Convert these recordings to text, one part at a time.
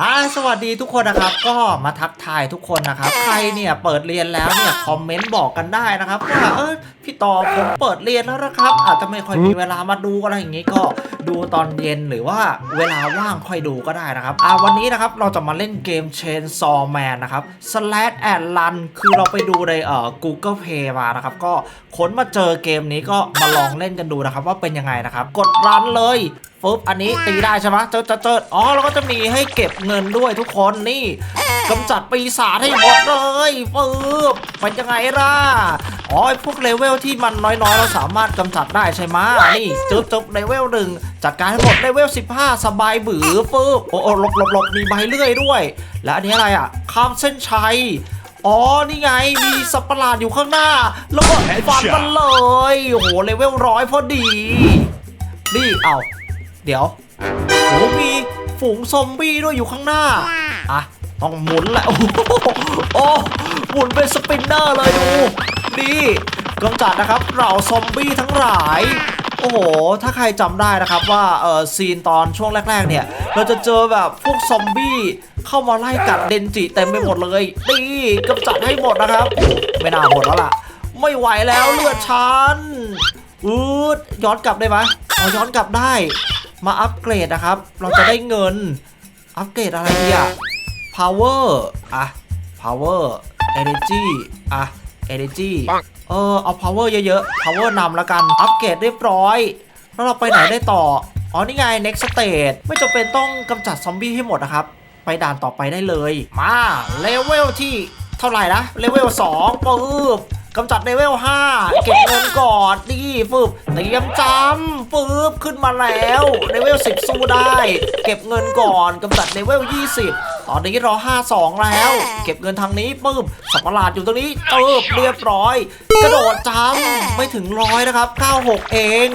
ฮะสวัสดีทุกคนนะครับ ก็มาทักทายทุกคนนะครับ ใครเนี่ยเปิดเรียนแล้วเนี่ยคอมเมนต์บอกกันได้นะครับว่าเออพี่ต่อผมเปิดเรียนแล้วนะครับ อาจจะไม่ค่อยมีเวลามาดูอะไรอย่างงี้ก็ดูตอนเย็นหรือว่าเวลาว่างค่อยดูก็ได้นะครับอ่าวันนี้นะครับเราจะมาเล่นเกม Chainsaw Man นะครับ slash and run คือเราไปดูในเอ่อ Google Play มานะครับ ก็ค้นมาเจอเกมนี้ก็มาลองเล่นกันดูนะครับ ว่าเป็นยังไงนะครับ กดรันเลย ฟึบอันนี้ตีได้ใช่ไหมเจอเจอเจออ๋อแล้วก็จะมีให้เก็บเงินด้วยทุกคนนี่กำจัดปีศาจให้หมดเลยฟึบเป็นยังไงล่ะอ๋อไอ้พวกเลเวลที่มันน้อยๆ เราสามารถกำจัดได้ใช่ไหมนี่จึบจึบเลเวลหนึ่งจัดการให้หมดเลเวล15 สบายบือฟึบโอ้โอ้หลบหลบหลบมีใบเลื่อยด้วย และอันนี้อะไรอะข้ามเส้นชัยอ๋อ นี่ไง มีสัตว์ประหลาดอยู่ข้างหน้า แล้วก็ฟันมันเลยโอ้โหเลเวลร้อยพอดี นี่ เอา เดี๋ยวโอ้มีฝูงซอมบี้ด้วยอยู่ข้างหน้าอะต้องหมุนแหละโอ้โหโอ้หมุนเป็นสปินเนอร์เลยดูนี่กำจัดนะครับเหล่าซอมบี้ทั้งหลายโอ้โห ถ้าใครจำได้นะครับว่าเออซีนตอนช่วงแรก ๆ เนี่ย เราจะเจอแบบพวกซอมบี้เข้ามาไล่กัดเดนจิเต็มไปหมดเลยนี่กำจัดให้หมดนะครับ ไม่น่าหมดแล้วล่ะ ไม่ไหวแล้วเลือดฉันอืดย้อนกลับได้ไหมเอาย้อนกลับได้ มาอัปเกรดนะครับ เราจะได้เงิน อัปเกรดอะไรดีอะ power อะ power energy อะ energy เออเอา power เยอะๆ power นำแล้วกัน อัปเกรดเรียบร้อย แล้วเราไปไหนได้ต่อ อ๋อ นี่ไง next stage ไม่จำเป็นต้องกำจัดซอมบี้ให้หมดนะครับ ไปด่านต่อไปได้เลย มา เลเวลที่เท่าไหร่นะ เลเวล2ปึ๊บ กำจัดเลเวล5เก็บเงินก่อนนี่ปึ๊บเตรียมจำปึ๊บขึ้นมาแล้วเลเวล10 สู้ได้ เก็บเงินก่อนกำจัดเลเวล20 ตอนนี้เรา52 แล้ว เก็บเงินทางนี้ปึ๊บสัตว์ประหลาดอยู่ตรงนี้ปึ๊บเรียบร้อย กระโดดจำไม่ถึงร้อยนะครับ 96 เอง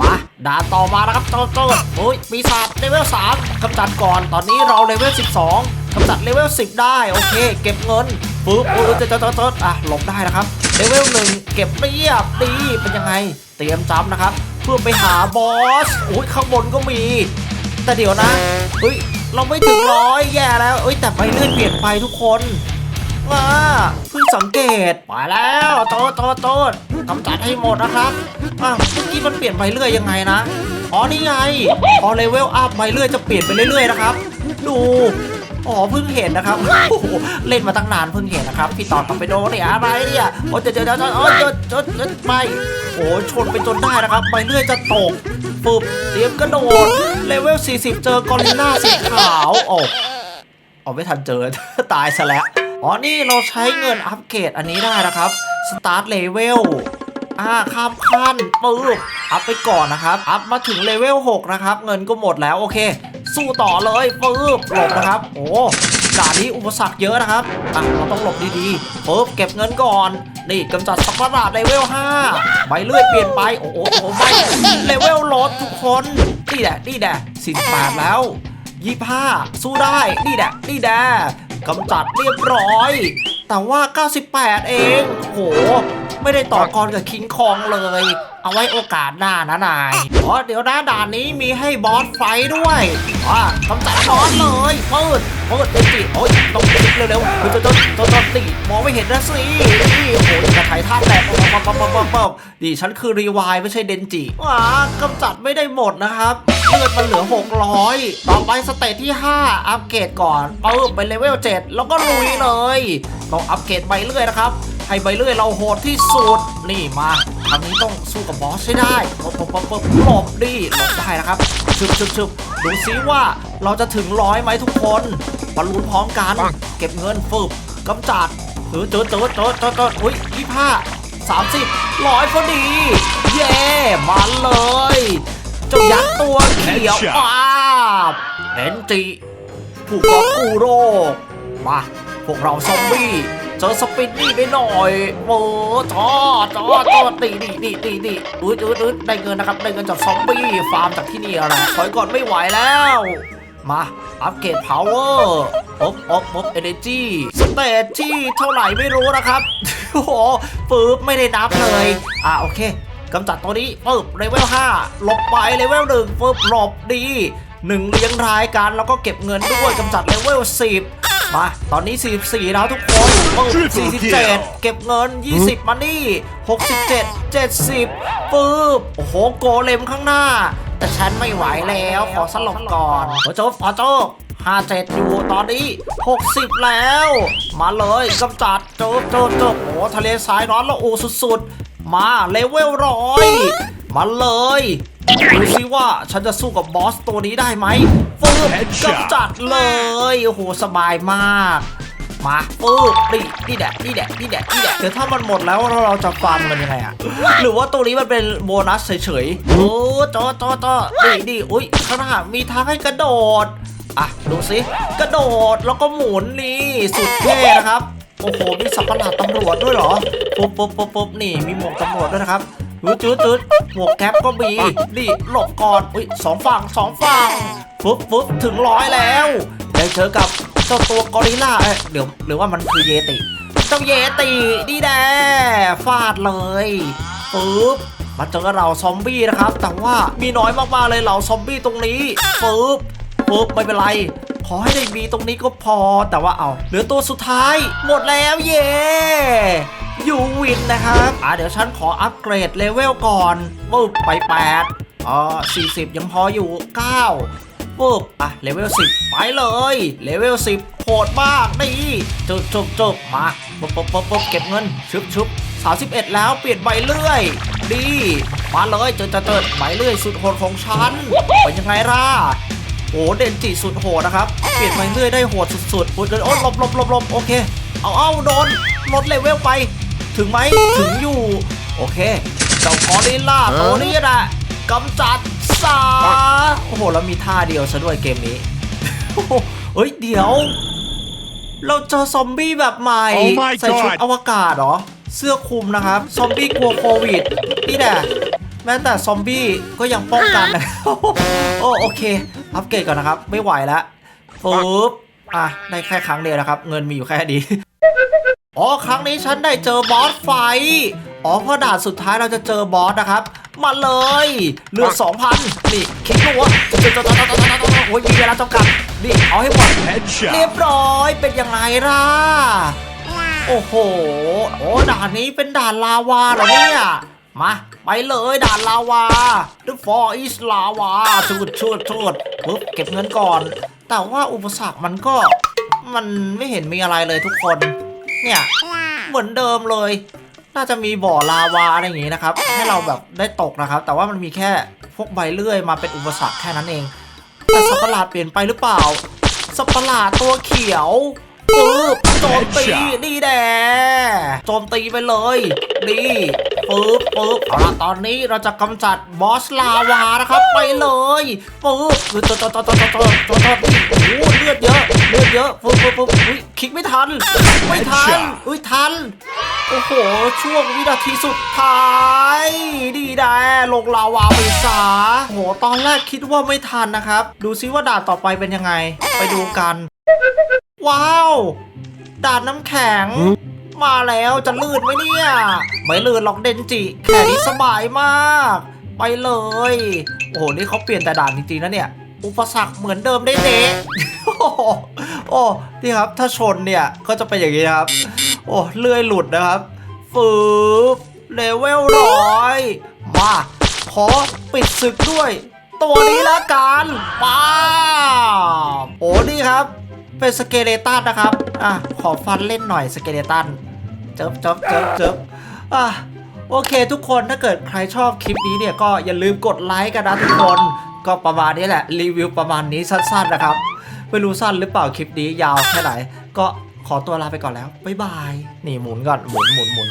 มาด่านต่อมานะครับเจ้าเจ้โอ้ยปีศาจเลเวล3กำจัดก่อน ตอนนี้เราเลเวล12กำจัดเลเวล10 ได้ โอเค เก็บเงิน ปึ๊บโอ้ยเจ้าเจ้าเจ้าเจ้าอะหลบได้นะครับเลเวล1เก็บเรียบดีเป็นยังไง เตรียมจำนะครับ เพื่อไปหาบอสโอ้ยข้างบนก็มี แต่เดี๋ยวนะเฮ้ยเราไม่ถึงร้อยแย่แล้วเอ้ยแต่ใบเลื่อนเปลี่ยนไปทุกคนว่าเพิ่งสังเกตไปแล้วโตดโตดโตดกำจัดให้หมดนะครับอะเมื่อกี้มันเปลี่ยนไปเรื่อยยังไงนะอ๋อนี่ไงพอเลเวลอัพไปเรื่อยจะเปลี่ยนไปเรื่อยๆนะครับ ดู อ๋อเพิ่งเห็นนะครับโอ้โหเล่นมาตั้งนานเพิ่งเห็นนะครับพี่ต่อกับไปโดนเนี่ยอะไรเนี่ยโอ้เดี๋ยวเดี๋ยวเดี๋ยวโอ้ยจดจดจดไปโอ้ชนไปจนได้นะครับไปเรื่อยจะตกปึ๊บเตรียมกระโดดเลเวล 40 เจอกอริลล่าสีขาวโอ้เอาไม่ทันเจอตายซะแล้วอ๋อนี่เราใช้เงินอัปเกรดอันนี้ได้นะครับ Start Level อ่าข้ามขั้นปึ๊บอัพไปก่อนนะครับ อัพมาถึงเลเวล 6 นะครับ เงินก็หมดแล้ว โอเค สู้ต่อเลยปึ๊บหลบนะครับ โอ้ด่านนี้อุปสรรคเยอะนะครับอะเราต้องหลบดีๆปึ๊บเก็บเงินก่อน นี่กำจัดสัตว์ประหลาดเลเวล5ใบเลื่อยเปลี่ยนไป โอ้โหโอ้โหใบเลเวลลดทุกคนนี่แหละนี่แหละ48แล้วยี่ห้าสู้ได้นี่แหละนี่แหละกำจัดเรียบร้อย แต่ว่า 98 เอง โห ไม่ได้ต่อกรกับคิงคองเลย เอาไว้โอกาสหน้านะนายอ๋อเดี๋ยวนะด่านนี้มีให้บอสไฟด้วยอ่ากำจัดบอสเลยเปิดเปิดเดนจิโอ้ยต้องติดเร็วๆคือจะต้องต้องต้องติมองไม่เห็นนะสินี่โอ้โหกระไถท่าแตกปั๊บปั๊บปั๊บปั๊บปั๊บปั๊บนี่ฉันคือรีวายไม่ใช่เดนจิว้ากำจัดไม่ได้หมดนะครับเลือดมันเหลือ 600 ต่อไปสเตจที่ 5 อัปเกรดก่อนเปิบไปเลเวล 7 แล้วก็ลุยเลยต้องอัปเกรดไปเรื่อยนะครับ ให้ใบเลื่อยเราโหดที่สุด นี่มาครั้งนี้ต้องสู้กับบอสให้ได้ปบปบปบปบหลบดิหลบได้นะครับชึบชึบชึบดูซิว่าเราจะถึงร้อยไหมทุกคนบอลลูนพร้อมกัน เก็บเงินฟึบกำจัดเออเจอเจอเจอเจอเจออุ้ยยี่ห้าสามสิบร้อยพอดี เย้มาเลยเจ้ายักษ์ตัวเขียว Headshot ป้าบเอนจิผู้กอบกู้โรคมาพวกเราซอมบี้ เจอสปินนี่ไปหน่อยโอ้จอจอจอตีดีดีดีดีอืดอืดอืดได้เงินนะครับได้เงินจากซอมบี้ฟาร์มจากที่นี่อะไรถอยก่อนไม่ไหวแล้ว มา อัปเกรดพาวเวอร์อบอบอบเอเนจีสเตจที่เท่าไหร่ไม่รู้นะครับ โอ้โหปึ๊บไม่ได้นับเลย อะโอเคกำจัดตัวนี้ปึ๊บเลเวล5หลบไปเลเวลหนึ่งปึ๊บหลบดีหนึ่งเลี้ยงรายกันแล้วก็เก็บเงินด้วยกำจัดเลเวล10 มา ตอนนี้ 44 แล้วทุกคนปึ๊บ47 เก็บเงิน 20มานี่ 67 70ปึ๊บ โอ้โห โกเลมข้างหน้า แต่ฉันไม่ไหวแล้ว ขอสลบก่อนโอ้โจบอ๋อโจบ57 อยู่ ตอนนี้ 60 แล้ว มาเลยกำจัดโจบโจบโจบโอ้ทะเลทรายร้อนละอูสุดๆ มาเลเวลร้อยมาเลย ดูซิว่าฉันจะสู้กับบอสตัวนี้ได้ไหมปึ๊บกำจัดเลยโอ้โหสบายมากมาปึ๊บนี่นี่แดะนี่แดะนี่แดะนี่แดะเดี๋ยวถ้ามันหมดแล้วเราจะฟาร์มมันยังไงอะหรือว่าตัวนี้มันเป็นโบนัสเฉยๆ โอ้จอจอจอนี่นี่อุ้ยข้างหน้ามีทางให้กระโดด อะ ดูสิ กระโดดแล้วก็หมุนนี่ สุดเท่นะครับ โอ้โห มีสัตว์ประหลาดตำรวจด้วยเหรอ ปุ๊บปุ๊บปุ๊บปุ๊บนี่ มีหมวกตำรวจด้วยนะครับ จุดจุดจุดหมวกแก๊ปก็มี นี่หลบก่อนอุ้ยสองฝั่งสองฝั่งปุ๊บปุ๊บถึงร้อยแล้วได้เจอกับเจ้าตัวกอริลลาเอ๊ะเดี๋ยวหรือว่ามันคือเยติเจ้าเยตินี่แน่ฟาดเลยปุ๊บมาเจอเราซอมบี้นะครับ แต่ว่ามีน้อยมากๆเลยเหล่าซอมบี้ตรงนี้ปุ๊บปุ๊บไม่เป็นไร ขอให้ได้มีตรงนี้ก็พอแต่ว่าเอาเหลือตัวสุดท้าย หมดแล้วเย่ ยูวินนะครับ อะเดี๋ยวฉันขออัปเกรดเลเวลก่อนปุ๊บไป8อ๋อ40 ยังพออยู่ 9ปุ๊บอะเลเวล10 ไปเลย เลเวล10โหดมากนี่จุบจุบจุบมาปุ๊บปุ๊บปุ๊บปุ๊บเก็บเงินชุบชุบ31 แล้วเปลี่ยนใบเลื่อย ดี มาเลยเจอเจอเจอใบเลื่อยสุดโหดของฉันเป็นยังไงล่ะโอ้เดนจิสุดโหดนะครับ เปลี่ยนใบเลื่อยได้โหดสุดๆโอ้ยโอ้หลบหลบหลบหลบโอเค เอาเอาโดนลดเลเวลไป ถึงไหมถึงอยู่ โอเคเจ้ากอริลล่าตัวนี้แหละกำจัดซาโอ้โหแล้วมีท่าเดียวซะด้วยเกมนี้โอ้โหเฮ้ยเดี๋ยว เราเจอซอมบี้แบบใหม่ Oh my ใส่ชุด God อวกาศเหรอ เสื้อคลุมนะครับ ซอมบี้กลัวโควิดนี่แหละแม้แต่ซอมบี้ก็ยังป้องกันนะโอ้โอเค อัปเกรดก่อนนะครับ ไม่ไหวแล้วปุ๊บอะได้แค่ครั้งเดียวนะครับ เงินมีอยู่แค่นี้ อ๋อครั้งนี้ฉันได้เจอบอสไฟท์อ๋อเพราะด่านสุดท้ายเราจะเจอบอสนะครับ มาเลยเลือด2,000นี่คิดดูว่าโอ้ยมีเวลาจำกัดนี่เอาให้หมดเรีย Headshot. บร้อยเป็นยังไงล่ะ โอ้โห โอ้ด่านนี้เป็นด่านลาวาเหรอเนี่ย มา ไปเลยด่านลาวา The Four is Lava ชุดชุดชุดปุ๊บเก็บเงินก่อน แต่ว่าอุปสรรคมันก็มันไม่เห็นมีอะไรเลยทุกคน เนี่ย เหมือนเดิมเลย น่าจะมีบ่อลาวาอะไรอย่างงี้นะครับ ให้เราแบบได้ตกนะครับ แต่ว่ามันมีแค่พวกใบเลื่อยมาเป็นอุปสรรคแค่นั้นเอง แต่สัตว์ประหลาดเปลี่ยนไปหรือเปล่า สัตว์ประหลาดตัวเขียวปึ๊บโจมตีนี่แดโจมตีไปเลย นี่ ปึ๊บปึ๊บเอาล่ะตอนนี้เราจะกำจัดบอสลาวานะครับไปเลยปึ๊บจดจดจดจดจดจดจดจดโอ้โหเลือดเยอะเลือดเยอะปึ๊บปึ๊บปึ๊บอุ้ยคลิกไม่ทันไม่ทัน Headshot อุ้ยทันโอ้โหช่วงวินาทีสุดท้ายดีแดลงลาวาไปซะโอ้โหตอนแรกคิดว่าไม่ทันนะครับ ดูซิว่าด่านต่อไปเป็นยังไง ไปดูกัน ว้าวด่านน้ำแข็ง มาแล้วจะลื่นไหมเนี่ยไม่ลื่นหรอกเดนจิแค่นี้สบายมาก ไปเลย โอ้โหนี่เขาเปลี่ยนแต่ด่านจริงๆนะเนี่ย อุปสรรคเหมือนเดิมได้เด็โอ้โอ้นี่ครับถ้าชนเนี่ยก็จะเป็นอย่างนี้ครับ โอ้เลื่อยหลุดนะครับฟืบเลเวลร้อยมาขอปิดศึกด้วย ตัวนี้ละกันป้าโอ้นี่ครับ เป็นสเกเลตันนะครับ อะ ขอฟันเล่นหน่อยสเกเลตันเจิบเจิบเจิบเจิบอะโอเคทุกคนถ้าเกิดใครชอบคลิปนี้เนี่ยก็อย่าลืมกดไลค์กันนะทุกคน ก็ประมาณนี้แหละรีวิวประมาณนี้สั้นๆนะครับ ไม่รู้สั้นหรือเปล่าคลิปนี้ยาวแค่ไหน ก็ขอตัวลาไปก่อนแล้วบ๊ายบายนี่หมุนก่อนหมุนหมุนหมุน